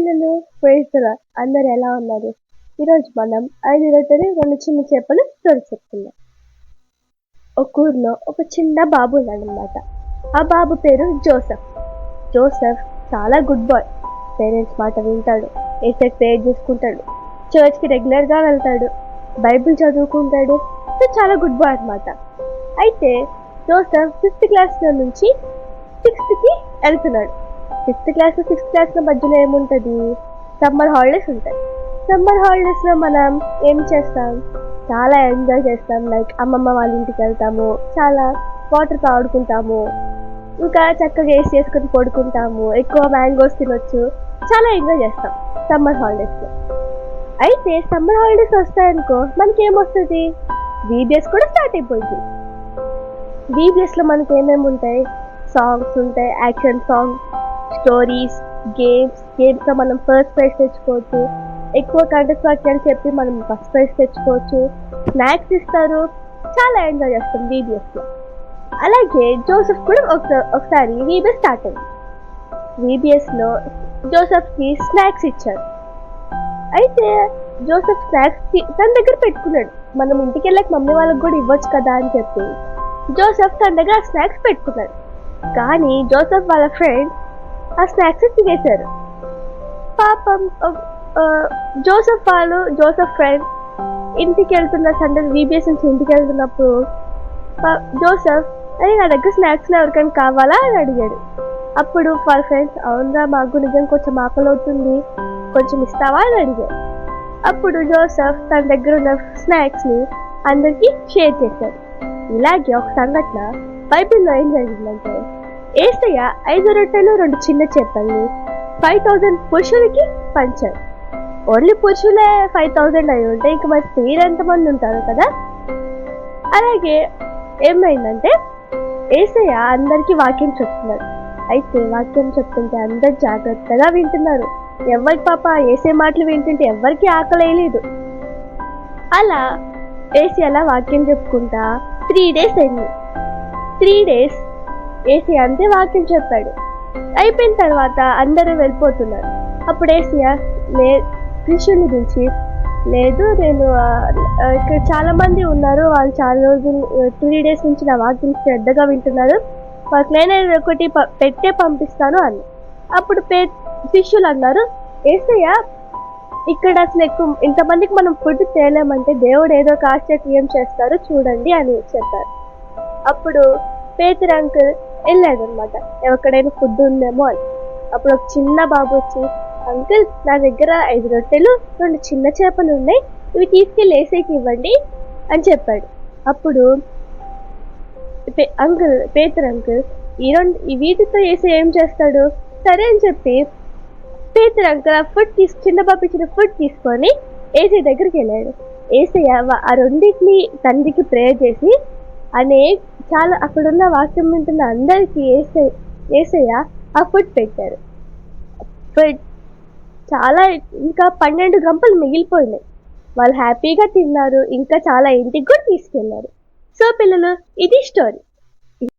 పిల్లలు ప్రేస్తులా అందరు ఎలా ఉన్నారు? ఈరోజు మనం ఐదు రొట్టెలు రెండు చిన్న చేపలు స్టోరీ చెప్తున్నాం ఒక ఊర్లో ఒక చిన్న బాబు ఉన్నాడనమాట ఆ బాబు పేరు జోసెఫ్. జోసెఫ్ చాలా గుడ్ బాయ్. పేరెంట్స్ మాట వింటాడు ఏసెక్ ప్రేయర్ చేసుకుంటాడు చర్చ్కి రెగ్యులర్గా వెళ్తాడు బైబిల్ చదువుకుంటాడు. సో చాలా గుడ్ బాయ్ అనమాట అయితే జోసెఫ్ ఫిఫ్త్ క్లాస్లో నుంచి సిక్స్త్కి వెళ్తున్నాడు. ఫిఫ్త్ క్లాస్ సిక్స్త్ క్లాస్ మధ్యలో ఏముంటుంది? సమ్మర్ హాలిడేస్ ఉంటాయి. సమ్మర్ హాలిడేస్లో మనం ఏం చేస్తాం? చాలా ఎంజాయ్ చేస్తాం. లైక్ అమ్మమ్మ వాళ్ళ ఇంటికి వెళ్తాము. చాలా వాటర్ ఆడుకుంటాము ఇంకా చక్కగా ఏసీ చేసుకుని పడుకుంటాము. ఎక్కువ మ్యాంగోస్ తినొచ్చు. చాలా ఎంజాయ్ చేస్తాం సమ్మర్ హాలిడేస్లో అయితే సమ్మర్ హాలిడేస్ వస్తాయనుకో మనకేమొస్తుంది? వీడియోస్ కూడా స్టార్ట్ అయిపోయింది. వీడియోస్లో మనకి ఏమేమి ఉంటాయి సాంగ్స్ ఉంటాయి. యాక్షన్ సాంగ్స్ స్టోరీస్ గేమ్స్ గేమ్స్లో మనం ఫస్ట్ ప్రైజ్ తెచ్చుకోవచ్చు. ఎక్కువ కంటెస్ట్ వాక్యాలు చెప్పి మనం ఫస్ట్ ప్రైజ్ తెచ్చుకోవచ్చు. స్నాక్స్ ఇస్తారు. చాలా ఎంజాయ్ చేస్తాం వీబీఎస్లో అలాగే జోసెఫ్ కూడా ఒక ఒకసారి వీబిఎస్ స్టార్ట్ అయింది. వీబీఎస్లో జోసెఫ్కి స్నాక్స్ ఇచ్చారు. అయితే జోసెఫ్ స్నాక్స్ తన దగ్గర పెట్టుకున్నాడు. మనం ఇంటికి వెళ్ళక మమ్మీ వాళ్ళకి కూడా ఇవ్వచ్చు కదా అని చెప్పి. జోసెఫ్ తన దగ్గర స్నాక్స్ పెట్టుకున్నాడు. కానీ జోసెఫ్ వాళ్ళ ఫ్రెండ్ ఆ స్నాక్స్ తినేశారు. పాపం జోసఫ్ వాళ్ళు జోసఫ్ ఫ్రెండ్ ఇంటికి వెళ్తున్న సండే వీబీఎస్ నుంచి ఇంటికి వెళ్తున్నప్పుడు జోసఫ్ జోసెఫ్ నా దగ్గర స్నాక్స్లో ఎవరికైనా కావాలా? అని అడిగాడు. అప్పుడు వాళ్ళ ఫ్రెండ్స్ అవునరా మాకు నిజం కొంచెం ఆకలవుతుంది కొంచెం ఇస్తావా? అని అడిగాడు అప్పుడు జోసఫ్ తన దగ్గర ఉన్న స్నాక్స్ని అందరికీ షేర్ చేశాడు. ఇలాగే ఒక సంఘటన బైబిల్లో ఏం జరిగిందంటే ఏసయ్య ఐదు రొట్టెలు రెండు చిన్న చేపల్ని. ఫైవ్ థౌజండ్ పురుషులకి పంచారు. ఓన్లీ పురుషులే ఫైవ్ థౌజండ్ అయి ఉంటే ఇంకా మరి స్త్రీలు ఎంతమంది ఉంటారు కదా? అలాగే ఏమైందంటే ఏసయ్య అందరికీ వాక్యం చెప్తున్నారు. అయితే వాక్యం చెప్తుంటే అందరు జాగ్రత్తగా వింటున్నారు. ఎవరికి పాప ఏసే మాటలు వింటుంటే ఎవరికి ఆకలేయలేదు అలా ఏసీ అలా వాక్యం చెప్పుకుంటా త్రీ డేస్ అయింది. త్రీ డేస్ ఏసీ అంతే వాక్యం చెప్పాడు. అయిపోయిన తర్వాత అందరూ వెళ్ళిపోతున్నారు. అప్పుడు ఏసీయా లే కృష్ణుని పిలిచి లేదు నేను ఇక్కడ చాలా మంది ఉన్నారు. వాళ్ళు చాలా రోజులు త్రీ డేస్ నుంచి నా వాక్యం శ్రద్ధగా వింటున్నారు. వాళ్ళకి నేను ఒకటి పెట్టే పంపిస్తాను అని. అప్పుడు పే శిష్యులు అన్నారు ఏసయ్య ఇక్కడ అసలు ఎక్కువ ఇంతమందికి మనం ఫుడ్ తేలేమంటే దేవుడు ఏదో ఒక ఆశ్చర్యం చేస్తారు. చూడండి అని చెప్పారు. అప్పుడు పేతురు అంకుల్ వెళ్ళాడనమాట ఎక్కడైనా ఫుడ్ ఉందేమో అని. అప్పుడు ఒక చిన్న బాబు వచ్చి అంకుల్ నా దగ్గర ఐదు రొట్టెలు రెండు చిన్న చేపలు ఉన్నాయి. ఇవి తీసుకెళ్ళి వేసేకి ఇవ్వండి అని చెప్పాడు. అప్పుడు అంకుల్ పేతర్ అంకుల్ ఈ రెండు ఈ వీటితో వేసి ఏం చేస్తాడు? సరే అని చెప్పి పేతర్ అంకుల్ ఆ ఫుడ్ తీసు చిన్న బాబు ఇచ్చిన ఫుడ్ తీసుకొని ఏసీ దగ్గరికి వెళ్ళాడు. ఏసయ్య ఆ రెండింటిని తండ్రికి ప్రేయర్ చేసి అనే చాలా అక్కడున్న వాక్యం వింటున్న అందరికీ ఏసై ఏసయ్య ఆ ఫుడ్ పెట్టారు. ఫుడ్ చాలా ఇంకా పన్నెండు గంపలు మిగిలిపోయినాయి. వాళ్ళు హ్యాపీగా తిన్నారు ఇంకా చాలా ఇంటికి కూడా తీసుకెళ్ళారు. సో పిల్లలు ఇది స్టోరీ